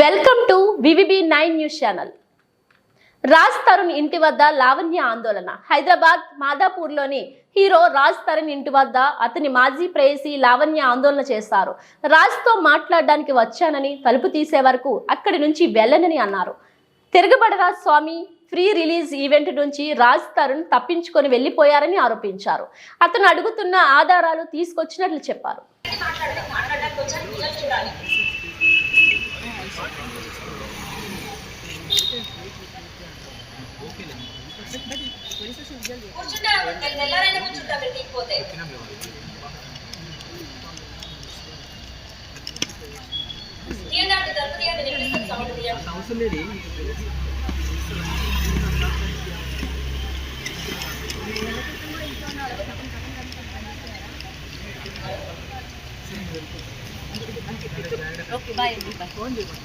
Welcome to VVB nine news channel. Raj Tarun ఇంటి వద్ద లావణ్య ఆందోళన. హైదరాబాద్ మాదాపూర్లోని హీరో రాజ్ తరుణ్ ఇంటి వద్ద అతని మాజీ ప్రేయసి లావణ్య ఆందోళన చేశారు. రాజ్తో మాట్లాడడానికి వచ్చానని తలుపు తీసే వరకు అక్కడి నుంచి వెళ్ళనని అన్నారు. Tiragabadara Swami? Pre release event నుంచి రాజ్ తరుణ్ తప్పించుకొని వెళ్ళిపోయారని ఆరోపించారు. అతను అడుగుతున్న ఆధారాలు తీసుకొచ్చినట్లు చెప్పారు. తెల్లారైనా కూర్చుంటారు మీరు తీయకపోతే తీయండి తలుపు తీయండి వినిపిస్తుంది సౌండ్ తీయండి ఓకే బాయ్ అండి బాయ్ ఫోన్ చేయండి